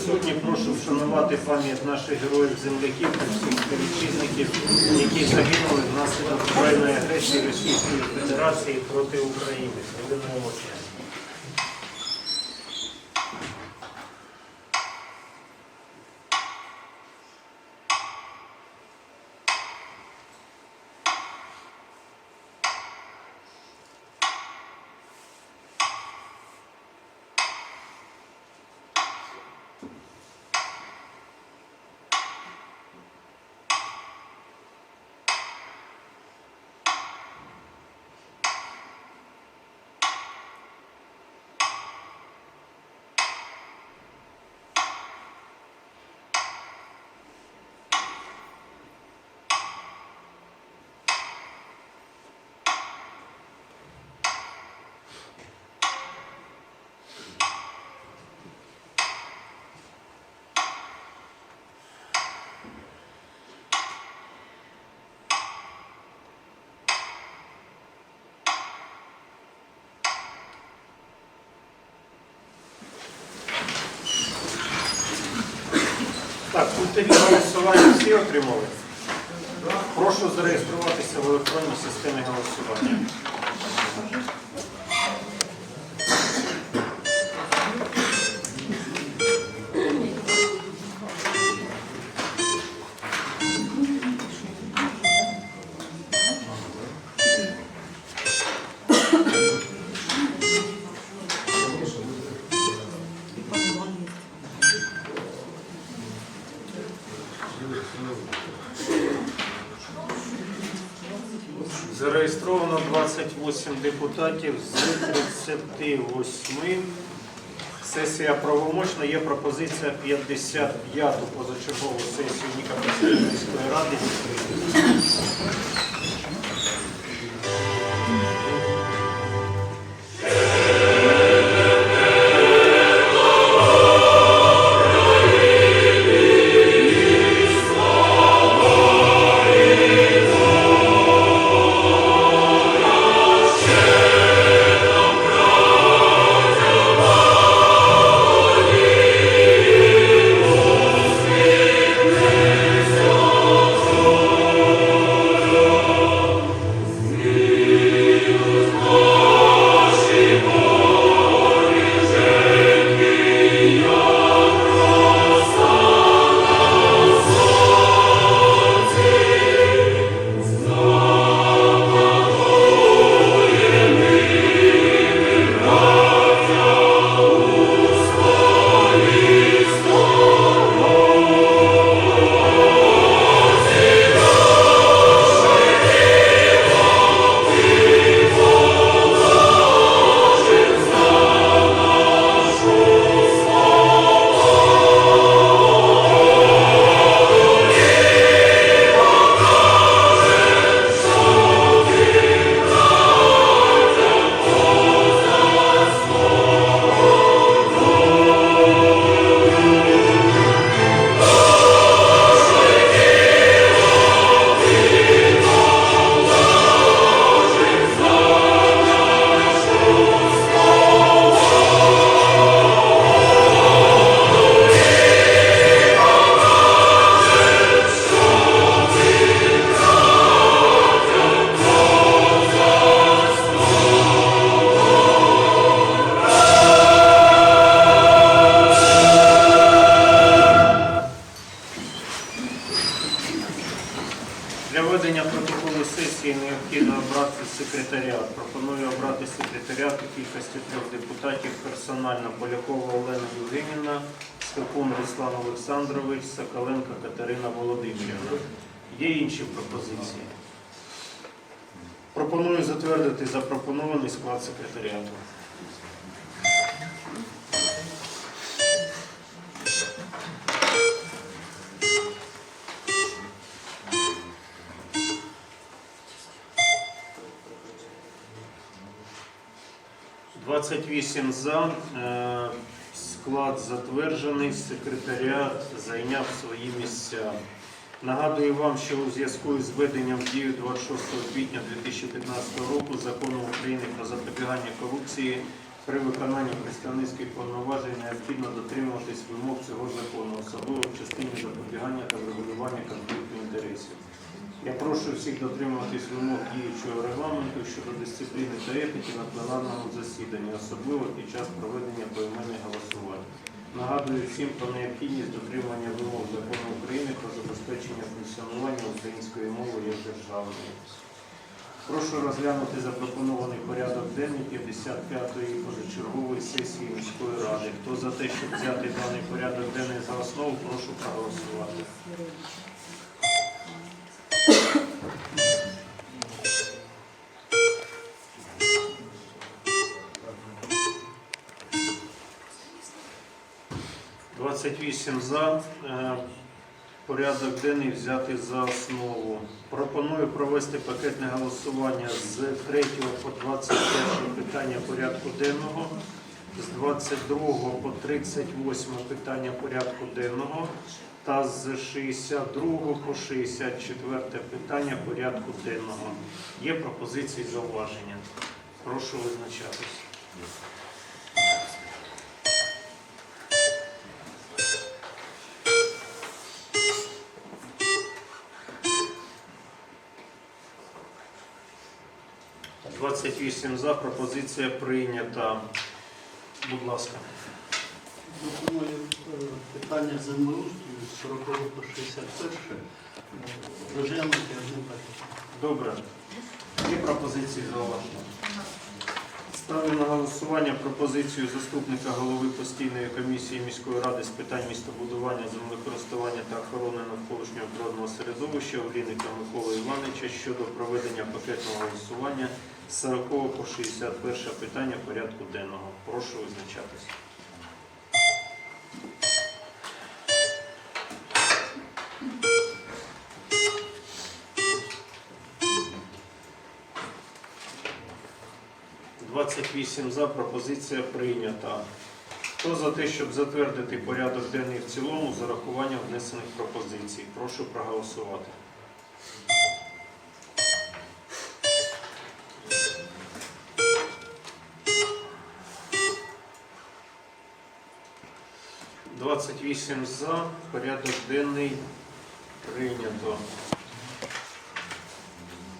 присутні, прошу вшанувати пам'ять наших героїв-земляків та всіх співвітчизників, які загинули внаслідок збройної агресії Російської Федерації проти України. Мовчання. Голосування всі отримали? Прошу зареєструватися в електронній системі голосування. 28 депутатів з 38. Сесія правомочна. Є пропозиція 55-ту позачергову сесію Нікопольської міської ради Пропоную затвердити запропонований склад секретаріату. – 28 за. Е, Склад затверджений, секретаріат зайняв свої місця. Нагадую вам, що у зв'язку із введенням в дію 26 квітня 2015 року закону України про запобігання корупції При виконанні представницьких повноважень необхідно дотримуватись вимог цього закону, особливо в частині запобігання та врегулювання конфлікту інтересів. Я прошу всіх дотримуватись вимог діючого регламенту щодо дисципліни та етики на пленарному засіданні, особливо під час проведення поіменних голосувань. Нагадую всім про необхідність дотримання вимог закону України про забезпечення функціонування української мови як державної. Прошу розглянути запропонований порядок денний 55-ї позачергової сесії міської ради. Хто за те, щоб взяти даний порядок денний за основу, прошу проголосувати. Двадцять вісім за. Е, Порядок денний взяти за основу. Пропоную провести пакетне голосування з 3 по 21 питання порядку денного, з 22 по 38 питання порядку денного та з 62 по 64 питання порядку денного. Є пропозиції зауваження. Прошу визначатись. – 28 за. Пропозиція прийнята. Будь ласка. Пропоную е, питання землеустрою з 40 по 61 е, розглянути одним пакетом. Добре. Є пропозиції зауваження? Ставлю на голосування пропозицію заступника голови постійної комісії міської ради з питань містобудування, землекористування та охорони навколишнього природного середовища Олійника Миколи Івановича щодо проведення пакетного голосування 40 по 61 питання порядку денного. Прошу визначатися. – 28 за. Пропозиція прийнята. Хто за те, щоб затвердити порядок денний в цілому з урахуванням внесених пропозицій? Прошу проголосувати. Двадцять вісім за. Порядок денний прийнято.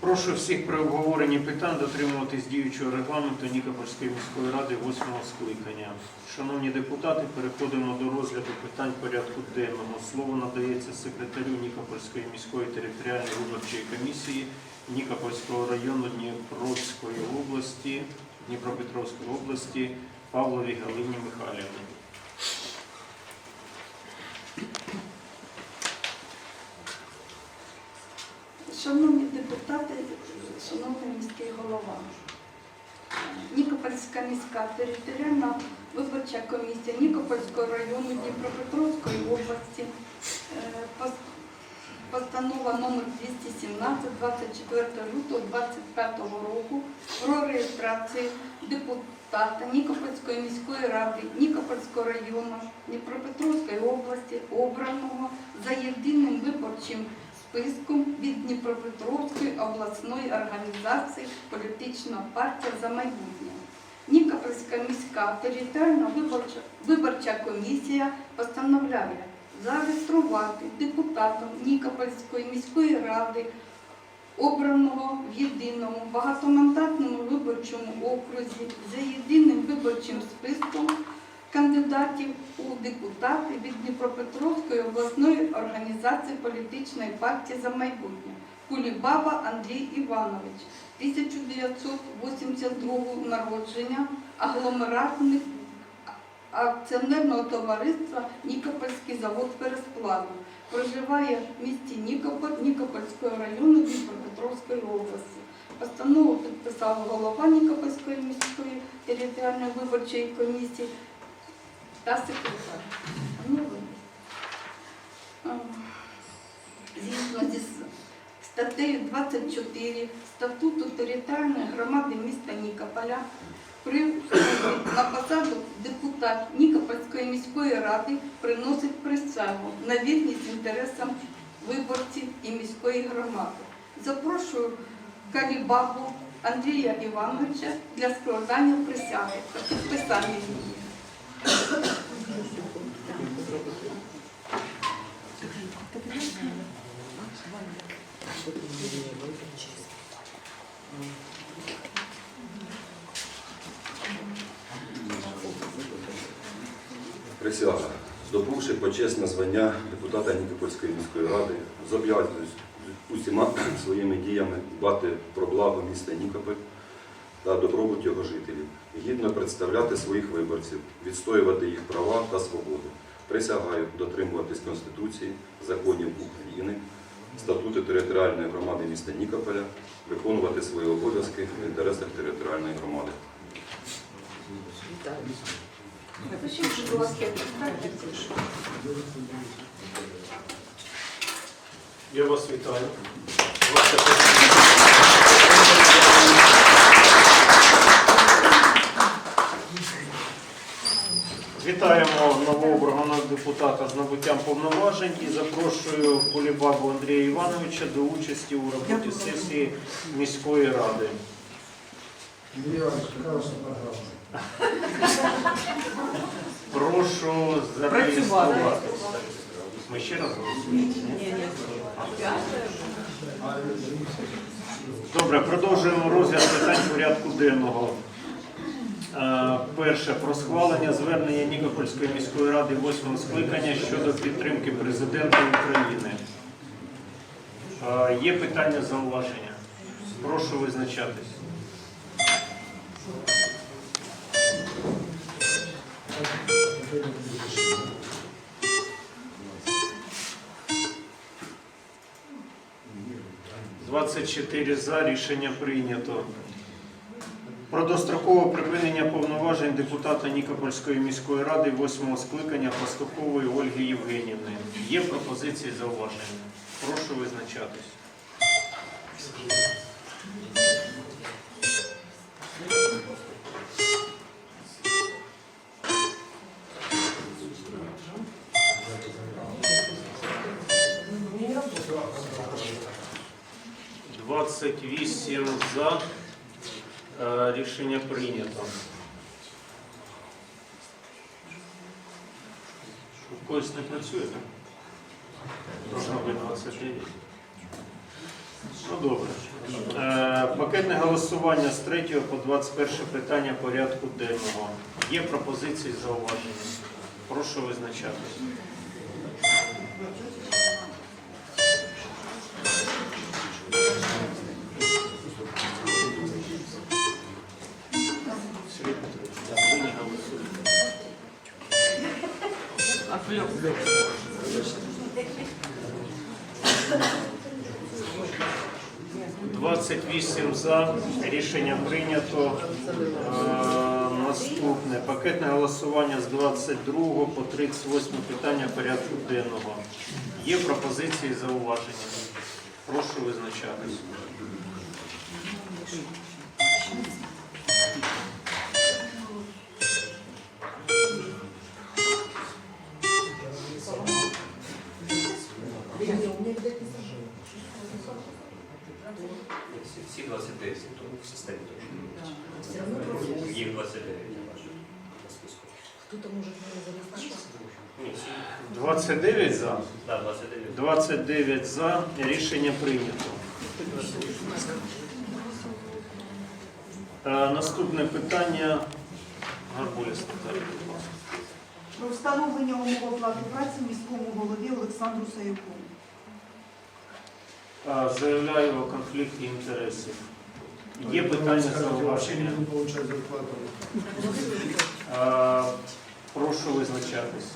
Прошу всіх при обговоренні питань дотримуватись діючого регламенту Нікопольської міської ради 8 скликання. Шановні депутати, переходимо до розгляду питань порядку денного. Слово надається секретарю Нікопольської міської територіальної виборчої комісії Нікопольського району Дніпровської області, Дніпропетровської області Павловій Галині Михайлівні. Шановні депутати, шановний міський голова, Нікопольська міська територіальна виборча комісія Нікопольського району Дніпропетровської області, е, постанова номер 217 24 лютого 2025 року про реєстрацію депутата Нікопольської міської ради Нікопольського району Дніпропетровської області, обраного за єдиним виборчим списком від Дніпропетровської обласної організації Політична партія за майбутнє. Нікопольська міська територіальна виборча, виборча комісія постановляє зареєструвати депутатом Нікопольської міської ради, обраного в єдиному багатомандатному виборчому окрузі за єдиним виборчим списком кандидатів у депутати від Дніпропетровської обласної організації політичної партії за майбутнє Кулібаба Андрій Іванович, 1982 народження, агломератних акціонерного товариства Нікопольський завод пересплаву. Проживає в місті Нікополь Нікопольського району Дніпропетровської області. Постанову підписав голова Нікопольської міської територіальної виборчої комісії та секретар. Ви. Згідно зі статтею 24 статуту територіальної громади міста Нікополя при на посаду депутат Нікопольської міської ради приносить присягу на вірність інтересам виборців і міської громади. Запрошую Калібабу Андрія Івановича для складання присяги та підписання її. Присяга. Здобувши почесне звання депутата Нікопольської міської ради, зобов'язуюсь усіма своїми діями дбати про благо міста Нікополь та добробут його жителів, гідно представляти своїх виборців, відстоювати їх права та свободи. Присягаю дотримуватись Конституції, законів України, статути територіальної громади міста Нікополя, виконувати свої обов'язки в інтересах територіальної громади. Я вас вітаю. Вітаємо новообраного депутата з набуттям повноважень і запрошую Полібабу Андрія Івановича до участі у роботі сесії міської ради. Андрій Іванович, програма. Прошу зареєструватися. Ми ще раз голосуємо? Добре, продовжуємо розгляд питань порядку денного. Е, Перше про схвалення звернення Нікопольської міської ради восьмого скликання щодо підтримки президента України. Е, Є питання зауваження? Прошу визначатись. – 24 за. Рішення прийнято. Про дострокове припинення повноважень депутата Нікопольської міської ради 8 скликання Пастухової Ольги Євгенівни. Є пропозиції зауваження. Прошу визначатись. Двадцять вісім за. Е, Рішення прийнято. У когось не працює, так? Должно бути 29. Ну добре. Е, Пакетне голосування з 3 по 21 питання порядку денного. Є пропозиції зауваження. Прошу визначатись. За. Рішення прийнято. Е, Наступне пакетне голосування з 22 по 38 питання порядку денного. Є пропозиції зауваження. Прошу визначатись. Всі 29, тому в системі точно. Їх 29, я бачу. На списку. Не зарегистрироваться? 29 за. Да, 29. 29 за. Рішення прийнято. Е, Наступне питання. Гарбуліс Наталія, будь ласка. Про встановлення умов оплати праці міському голові Олександру Саюку. Заявляю о конфлікті інтересів. Є питання зауваження. Е, Прошу визначатись.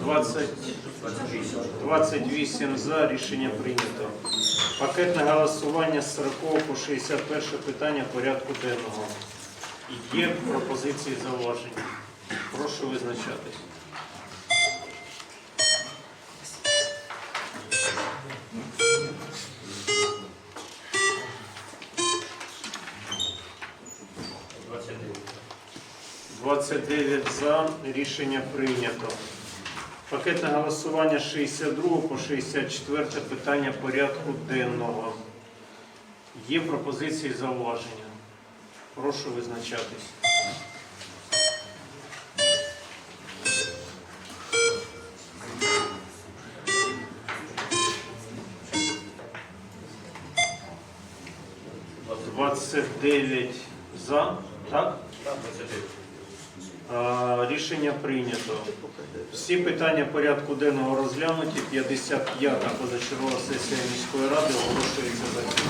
Двадцять 28 за. Рішення прийнято. Пакетне голосування з 40 по 61 питання порядку денного. Є пропозиції зауваження. Прошу визначатись. Двадцять дев'ять. 29 за. Рішення прийнято. Пакетне голосування 62 по 64 питання порядку денного. Є пропозиції зауваження. Прошу визначатись. Двадцять. 29 за. Так? Так, 29. Рішення прийнято. Всі питання порядку денного розглянуті. 55-та позачергова сесія міської ради оголошується закритою.